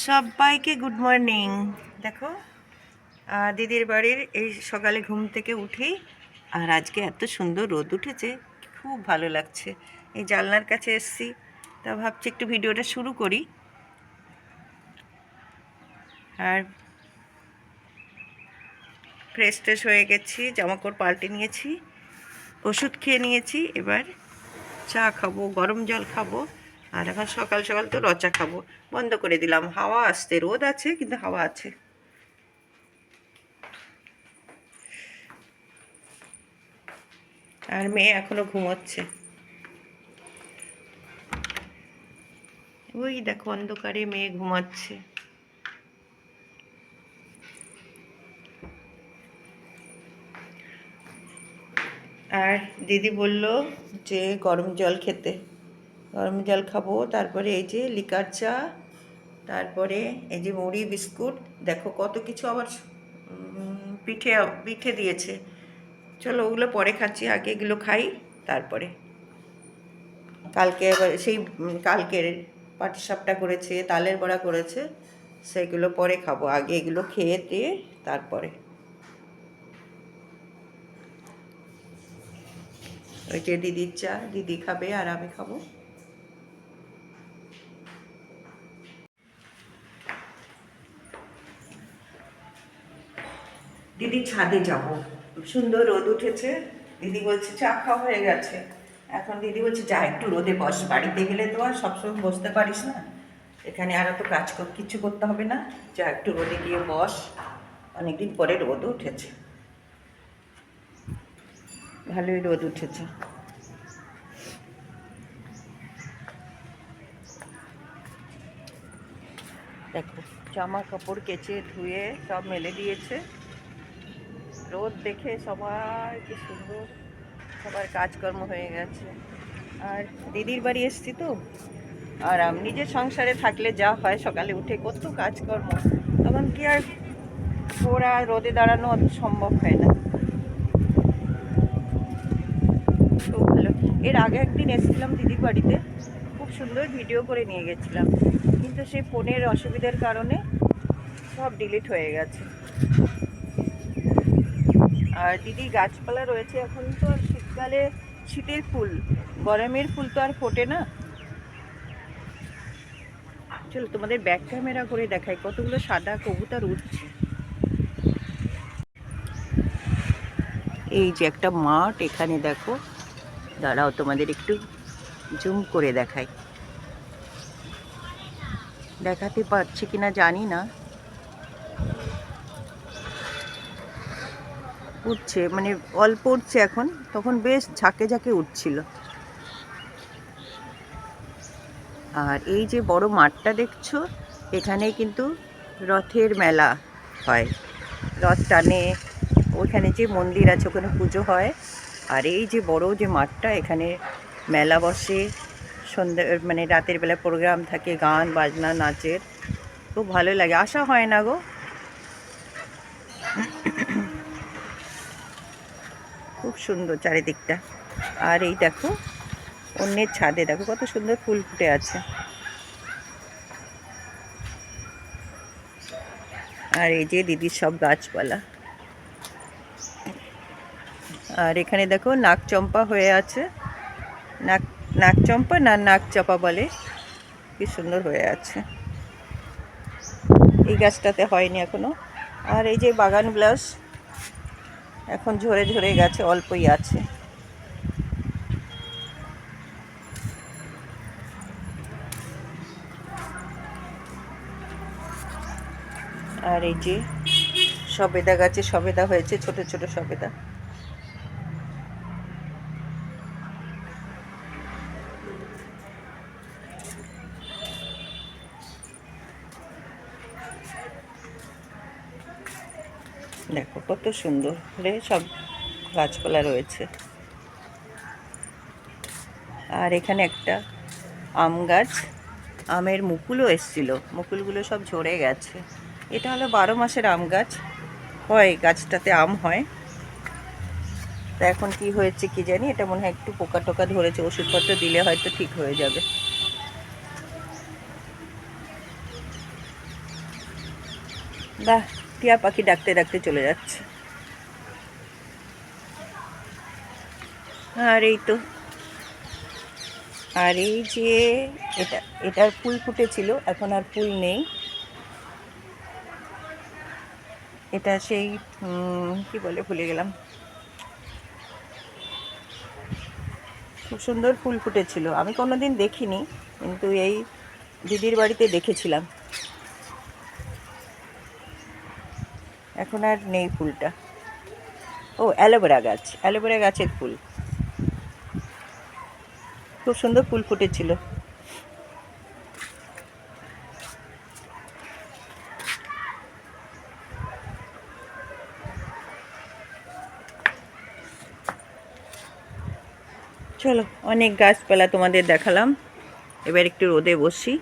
সবাইকে good morning. দেখো দিদির বাড়ির এই সকালে ঘুম থেকে উঠেই, আর আজকে এত সুন্দর রোদ উঠেছে, খুব ভালো লাগছে। এই জানলার কাছে এসছি, তা ভাবছি একটু ভিডিওটা শুরু করি। আর ফ্রেশ ট্রেশ হয়ে গেছি, জামাকাপড় পাল্টে নিয়েছি, ওষুধ খেয়ে নিয়েছি, এবার চা খাব, গরম জল খাব। আর এখন সকাল সকাল তো রচা খাব। বন্ধ করে দিলাম। হাওয়া আসতে রোদ আছে, কিন্তু হাওয়া আছে। আর মেয়ে এখনও ঘুমোচ্ছে। ওই দেখো, অন্ধকারে মেয়ে ঘুমাচ্ছে। আর দিদি বলল যে গরম জল খেতে। গরম জল খাব। তারপরে এই যে লিকার চা, তারপরে এই যে মুড়ি, বিস্কুট, দেখো কত কিছু আবার পিঠে পিঠে দিয়েছে। চলো ওগুলো পরে খাচ্ছি, আগে এগুলো খাই, তারপরে। কালকে আবার সেই কালকের পাটিসাপটা করেছে, তালের বড়া করেছে, সেগুলো পরে খাব। আগে এগুলো খেয়ে দিয়ে তারপরে। ওই যে দিদির চা, দিদি খাবে আর আমি খাব। দিদি ছাদে যাব। সুন্দর রোদ উঠেছে। দিদি বলছে, চা খাওয়া হয়ে গেছে। এখন দিদি বলছে, যা একটু রোদে বস, বাড়িতে গেলে তো আর সবসময় বসতে পারিস না। এখানে আর তো কাজ কিছু করতে হবে না। যা একটু রোদে গিয়ে বস। অনেকদিন পরে রোদ উঠেছে। ভালোই রোদ উঠেছে। দেখো, জামা কাপড় কেচে ধুয়ে সব মেলে দিয়েছে। রোদ দেখে সবার কি সুন্দর, সবার কাজকর্ম হয়ে গেছে। আর দিদির বাড়ি এসছি তো, আর আমি নিজের সংসারে থাকলে যা হয়, সকালে উঠে কত কাজকর্ম, তখন কি আর ওরা রোদে দাঁড়ানো অত সম্ভব হয় না। খুব ভালো। এর আগে একদিন এসেছিলাম দিদির বাড়িতে, খুব সুন্দর ভিডিও করে নিয়ে গেছিলাম। কিন্তু সেই ফোনের অসুবিধার কারণে সব ডিলিট হয়ে গেছে। আর দিদি গাছপালা রয়েছে এখন তো শীতকালে শীতের ফুল, গরমের ফুল তো আর ফোটে না। চলো তোমাদের ব্যাক ক্যামেরা করে দেখাই, কতগুলো সাদা কবুতর উঠছে এই যে একটা মাঠ এখানে দেখো, দাঁড়াও তোমাদের একটু জুম করে দেখাই। দেখাতে পারছি কিনা জানি না। উঠছে মানে অল্প উঠছে এখন, তখন বেশ ঝাঁকে ঝাঁকে উঠছিল। আর এই যে বড় মাঠটা দেখছ, এখানে কিন্তু রথের মেলা হয়। রথ টানে ওখানে যে মন্দির আছে, ওখানে পুজো হয়। আর এই যে বড় যে মাঠটা, এখানে মেলা বসে, সন্ধ্যে মানে রাতের বেলা প্রোগ্রাম থাকে, গান, বাজনা, নাচের। খুব ভালো লাগে। আসা হয় না গো সুন্দর চারিদিকটা। আর এই দেখো, অন্যের ছাদে দেখো কত সুন্দর ফুল ফুটে আছে। আর এই যে দিদির সব গাছপালা। আর এখানে দেখো নাকচম্পা হয়ে আছে। নাক নাকচম্পা না নাকচাপা বলে? কি সুন্দর হয়ে আছে। এই গাছটাতে হয়নি এখনও। আর এই যে বাগান বিলাস এখন ঝরে ঝরে গেছে, অল্পই আছে। আর এই যে সবেদা গাছে সবেদা হয়েছে, ছোট ছোট সবেদা দেখো কত সুন্দর করে সব গাছপালা রয়েছে। আর এখানে একটা আম গাছ, আমের মুকুলও এসছিল। মুকুলগুলো সব ঝরে গেছে। এটা হলো বারো মাসের আম গাছ। হয়, গাছটাতে আম হয়। তা এখন কি হয়েছে কি জানি, এটা মনে হয় একটু পোকা টোকা ধরেছে, ওষুধপত্র দিলে হয়তো ঠিক হয়ে যাবে। বাহ টিয়া পাখি ডাকতে ডাকতে চলে যাচ্ছে। আর এই তো, আর এই যে এটা, এটার ফুল ফুটেছিল, এখন আর ফুল নেই। এটা সেই কি বলে, ভুলে গেলাম। খুব সুন্দর ফুল ফুটেছিল। আমি কোনোদিন দেখিনি, কিন্তু এই দিদির বাড়িতে দেখেছিলাম। এখন আর নেই ফুলটা। ও, অ্যালোভেরা গাছ, অ্যালোভেরা গাছের ফুল। খুব সুন্দর ফুল ফুটেছিল। চলো, অনেক গাছপালা তোমাদের দেখালাম। এবার একটু রোদে বসি।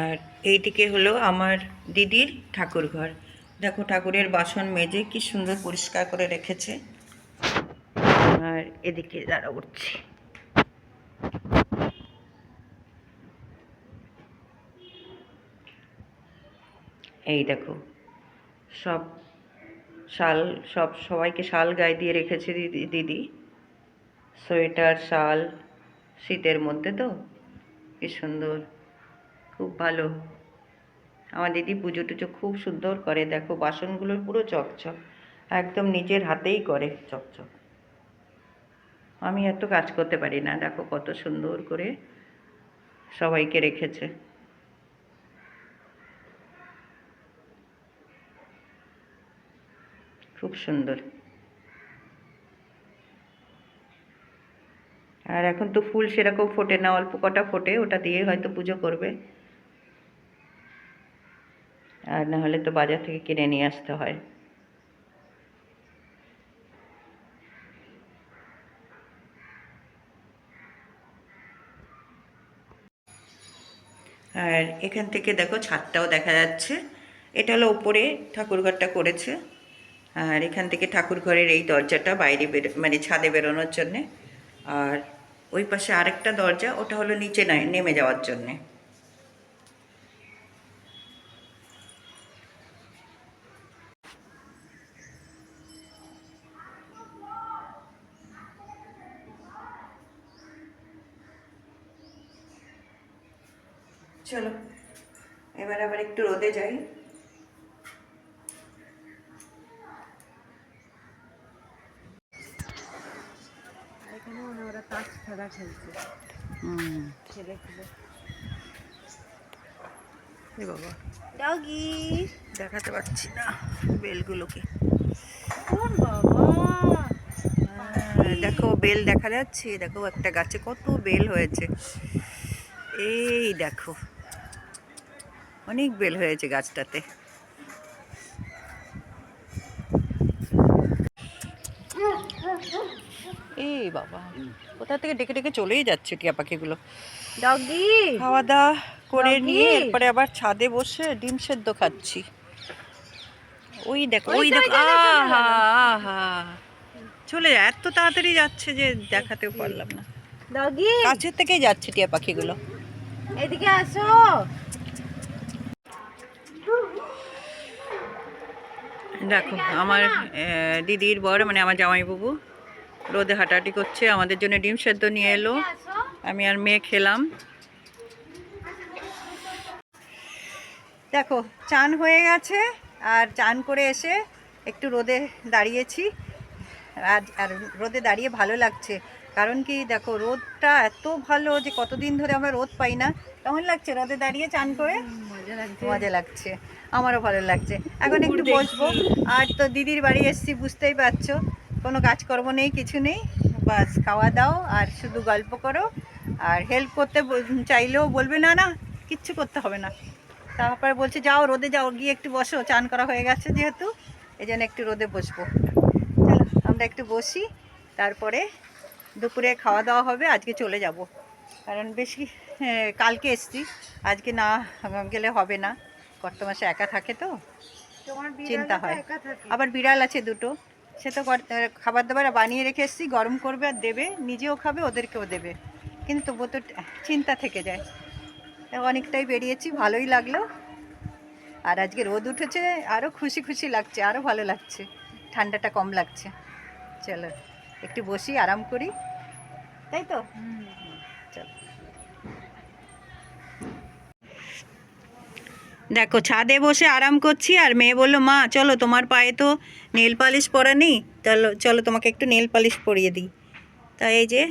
আর এইদিকে হলো আমার দিদির ঠাকুর ঘর দেখো ঠাকুরের বাসন মেজে কি সুন্দর পরিষ্কার করে রেখেছে। আর এদিকে দাঁড়া উঠছি এই দেখো, সব শাল, সব সবাইকে শাল গায়ে দিয়ে রেখেছে দিদি দিদি। সোয়েটার, শাল, শীতের মধ্যে তো, কি সুন্দর। খুব ভালো। আমার দিদি পুজো টুজো খুব সুন্দর করে, দেখো বাসনগুলোর পুরো চকচক, একদম নিজের হাতেই করে চকচক। আমি এত কাজ করতে পারি না, দেখো কত সুন্দর করে সবাইকে রেখেছে। খুব সুন্দর। আর এখন তো ফুল সেরকম ফোটে না, অল্প কটা ফোটে, ওটা দিয়ে হয়তো পুজো করবে। আর না হলে তো বাজার থেকে কিনে নিয়ে আসতে হয়। আর এখান থেকে দেখো ছাদটাও দেখা যাচ্ছে। এটা হলো উপরে ঠাকুরঘরটা করেছে। আর এখান থেকে ঠাকুর ঘরের এই দরজাটা বাইরে বেরো মানে ছাদে বেরোনোর জন্যে। আর ওই পাশে আরেকটা দরজা, ওটা হলো নিচে নেমে যাওয়ার জন্যে চলো এবার আবার একটু রোদে যাই। তাস খেলা খেলছে। হুম। খেলে এ বাবা। ডগি দেখাতে পারছি না বেলগুলোকে। কোন বাবা? হ্যাঁ, দেখো বেল দেখা যাচ্ছে দেখো একটা গাছে কত বেল হয়েছে। এই দেখো। অনেক বেল হয়েছে গাছটাতে। এই বাবা কোথা থেকে ডেকে ডেকে চলেই যাচ্ছে টিয়া পাখিগুলো। ডগি খাওয়া দাওয়া করে নিয়ে এরপরে আবার ছাদে বসে ডিম সেদ্ধ খাচ্ছি। ওই দেখো ওই দেখো আহা আহা। চলে যায় এত তাড়াতাড়ি যাচ্ছে যে দেখাতেও পারলাম না। ডগি কাছের থেকেই যাচ্ছে টিয়া পাখিগুলো। এদিকে আসো। দেখো, আমার দিদির বর মানে আমার জামাইবাবু রোদে হাঁটাহাঁটি করছে, আমাদের জন্য ডিম সেদ্ধ নিয়ে এলো। আমি আর মেয়ে খেলাম। দেখো, চান হয়ে গেছে, আর চান করে এসে একটু রোদে দাঁড়িয়েছি। আর আর রোদে দাঁড়িয়ে ভালো লাগছে, কারণ কি দেখো, রোদটা এত ভালো যে কতদিন ধরে আমরা রোদ পাই না, কেমন লাগছে রোদে দাঁড়িয়ে চান করে? মজা লাগছে। আমারও ভালো লাগছে। এখন একটু বসবো। আর তো দিদির বাড়ি এসেছি বুঝতেই পারছ। কোনো কাজকর্ম নেই কিছু নেই। বাস খাওয়া দাও আর শুধু গল্প করো। আর হেল্প করতে চাইলেও বলবে না না কিচ্ছু করতে হবে না। তারপরে বলছে যাও রোদে যাও গিয়ে একটু বসো চান করা হয়ে গেছে যেহেতু। এই জন্য একটু রোদে বসবো। চলো আমরা একটু বসি। তারপরে দুপুরে খাওয়া দাওয়া হবে আজকে চলে যাব। কারণ বেশি কালকে এসছি। আজকে না গেলে হবে না। কর্তমাসে একা থাকে তো। চিন্তা হয়। আবার বিড়াল আছে দুটো। সে তো কর- খাবার দাবার বানিয়ে রেখে এসেছি গরম করবে আর দেবে। নিজেও খাবে ওদেরকেও দেবে। কিন্তু তবু তো চিন্তা থেকে যায়। অনেকটাই বেরিয়েছি ভালোই লাগল। আর আজকে রোদ উঠেছে আরও খুশি খুশি লাগছে আরও ভালো লাগছে। ঠান্ডাটা কম লাগছে। চলো একটু বসি আরাম করি। তাই তো হুম। চলো দেখো ছাদে বসে আরাম করছি আর মেয়ে বলল মা চলো তোমার পায়ে তো নেল পালিশ পরা নেই চলো চলো তোমাকে একটু নেল পালিশ পরিয়ে দিই। তা এই যে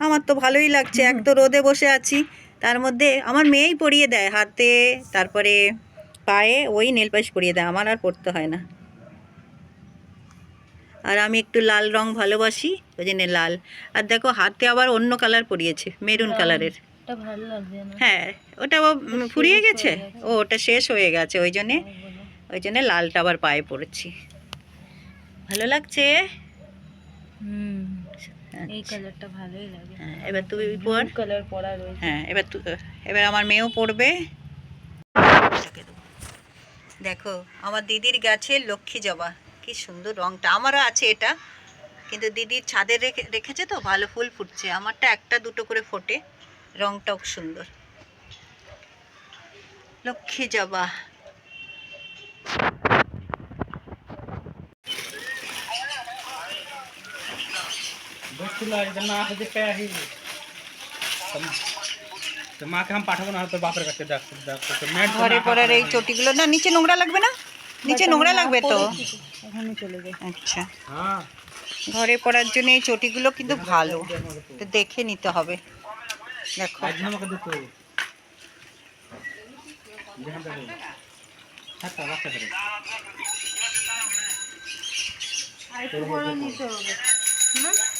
আমার তো ভালোই লাগছে এক তো রোদে বসে আছি তার মধ্যে আমার মেয়েই পরিয়ে দেয় হাতে তারপরে পায়ে ওই নেল পালিশ পরিয়ে দেয় আমার আর পরতে হয় না। আর আমি একটু লাল রং ভালোবাসি ওই জন্য লাল। আর দেখো হাতে আবার অন্য কালার পরিয়েছে মেরুন কালারের। এটা ভালো লাগছে না। হ্যাঁ ওটা ও, ফুরিয়ে গেছে? ও ওটা শেষ হয়ে গেছে ওই জন্যে ওই জন্যে লালটা আবার পায়ে পড়েছি। ভালো লাগছে? হুম এই আচ্ছা। কালারটা ভালোই লাগে। হ্যাঁ এবার তুই পর। কালার পরা রয়েছে। হ্যাঁ এবার এবার আমার মেয়েও পড়বে। দেখো আমার দিদির গাছে লক্ষ্মী জবা কি সুন্দর রংটা। আমারও আছে এটা কিন্তু দিদির ছাদে রেখে রেখেছে তো ভালো ফুল ফুটছে। আমারটা একটা দুটো করে ফোটে। রংটাও সুন্দর। লক্ষ্মী জবা। মাকে আমি পাঠাবো না তো বাপের কাছে ডাক ডাক তো মেয়ের ঘরে পড়ার এই চটিগুলো না নিচে নোংরা লাগবে না? নিচে নোংরা লাগবে তো? চলে আচ্ছা। হ্যাঁ। ঘরে পড়ার জন্য এই চটিগুলো কিন্তু ভালো। তো দেখে নিতে হবে। দেখো। হবে।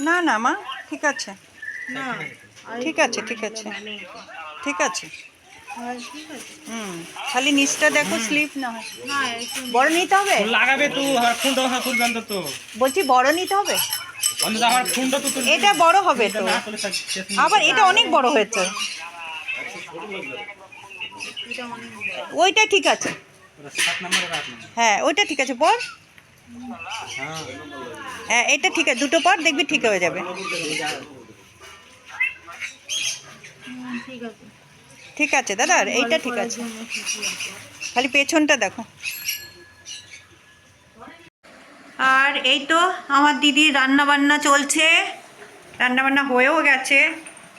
না না মা ঠিক আছে। না ঠিক আছে ঠিক আছে। ঠিক আছে। আর ঠিক আছে হুম খালি নিচটা দেখো স্লিপ না হয়। বড় নিতে হবে? লাগাবে তো ফুলটা হ্যাঁ তো। বলছি বড় নিতে হবে? তুলবি। এটা বড় হবে তো। আবার এটা অনেক বড় হয়েছে। ওইটা ঠিক আছে। হ্যাঁ ওইটা ঠিক আছে। পর। হ্যাঁ এটা ঠিক আছে। দুটো পর দেখবি ঠিক হয়ে যাবে। ঠিক আছে দাদা এইটা ঠিক আছে। খালি পেছনটা দেখো। আর এই তো আমার দিদির রান্না বান্না চলছে। রান্না বান্না হয়েও গেছে।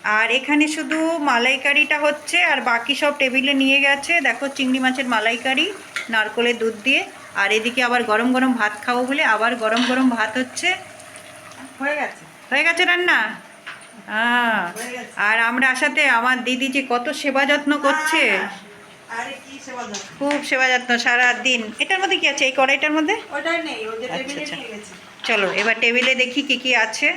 আর এখানে শুধু মালাইকারিটা হচ্ছে, আর বাকি সব টেবিলে নিয়ে গেছে। দেখো চিংড়ি মাছের মালাইকারি, নারকলের দুধ দিয়ে। আর এদিকে আবার গরম গরম ভাত খাব বলে আবার গরম গরম ভাত হচ্ছে। হয়ে গেছে। হয়ে গেছে রান্না? হ্যাঁ আর আমরা আসাতে আমার দিদি যে কত সেবা যত্ন করছে। দাও খুব সেবা যত্ন সারা দিন এটার মধ্যে কি আছে? এই কড়াইটার মধ্যে? আচ্ছা, আচ্ছা। চলো এবার টেবিলে দেখি কি কি আছে।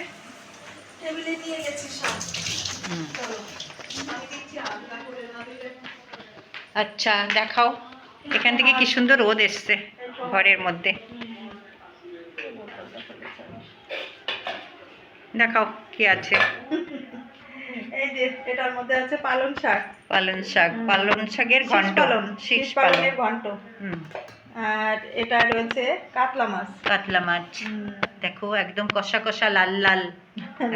আচ্ছা দেখাও। এখান থেকে কি সুন্দর রোদ এসছে ঘরের মধ্যে। দেখাও কি আছে। এই যে এটার মধ্যে আছে পালং শাক। পালন শাক পালন শাকের ঘন্ট পালং শীষ পালনের ঘন্ট আর এটা রয়েছে কাতলা মাছ। কাতলা মাছ। দেখো একদম কষা কষা লাল লাল।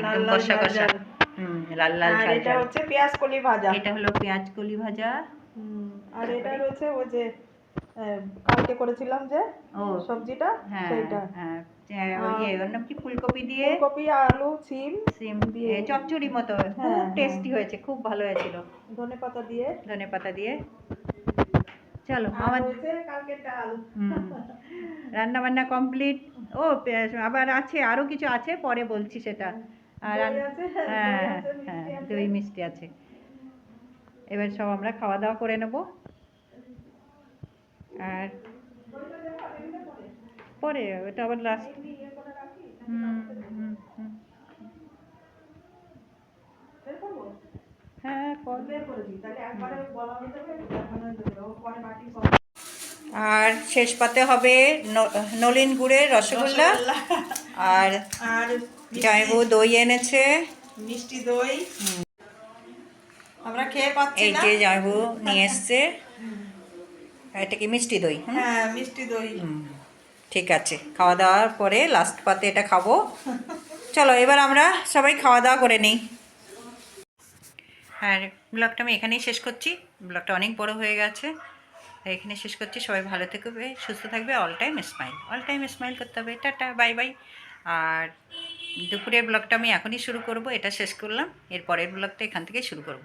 একদম কষা কষা। লাল লাল আর এটা হচ্ছে পেঁয়াজ কলি ভাজা। এটা হলো পেঁয়াজ কলি ভাজা। আর এটা রয়েছে ওই যে কালকে করেছিলাম যে সবজিটা হ্যাঁ সেইটা। হ্যাঁ হ্যাঁ, ইয়ে, ওর নাম কি? ফুলকপি দিয়ে? ফুলকপি আলু সিম সিম দিয়ে- চচ্চড়ি মতো। খুব। টেস্টি হয়েছে খুব ভালো হয়েছিল। ধনে পাতা দিয়ে। ধনে পাতা দিয়ে। চলো আমার কালকে ডাল রান্না বান্না কমপ্লিট। ও আবার আছে আরও কিছু আছে পরে বলছি সেটা। আর হ্যাঁ হ্যাঁ। দই মিষ্টি আছে। এবার সব আমরা খাওয়া দাওয়া করে নেব। আর পরে ওটা আবার লাস্ট হুম হুম হুম। হ্যাঁ ও আর শেষ পাতে হবে নলিন গুড়ের রসগোল্লা। আর আর জামাইবু দই এনেছে। মিষ্টি দই। আমরা খেয়ে পাচ্ছি এই যে জামাইবু নিয়ে এসছে। এটা কি মিষ্টি দই? হ্যাঁ মিষ্টি দই। হুম, ঠিক আছে। খাওয়া দাওয়ার পরে লাস্ট পাতে এটা খাব। চলো এবার আমরা সবাই খাওয়া দাওয়া করে নিই। আর ব্লগটা আমি এখানেই শেষ করছি। ব্লগটা অনেক বড় হয়ে গেছে। এখানে শেষ করছি। সবাই ভালো থাকবে সুস্থ থাকবে। All time smile all time smile করতে হবে। টাটা বাই বাই আর দুপুরের ব্লগটা আমি এখনই শুরু করব। এটা শেষ করলাম। এর পরের ব্লগটা এখান থেকে শুরু করব।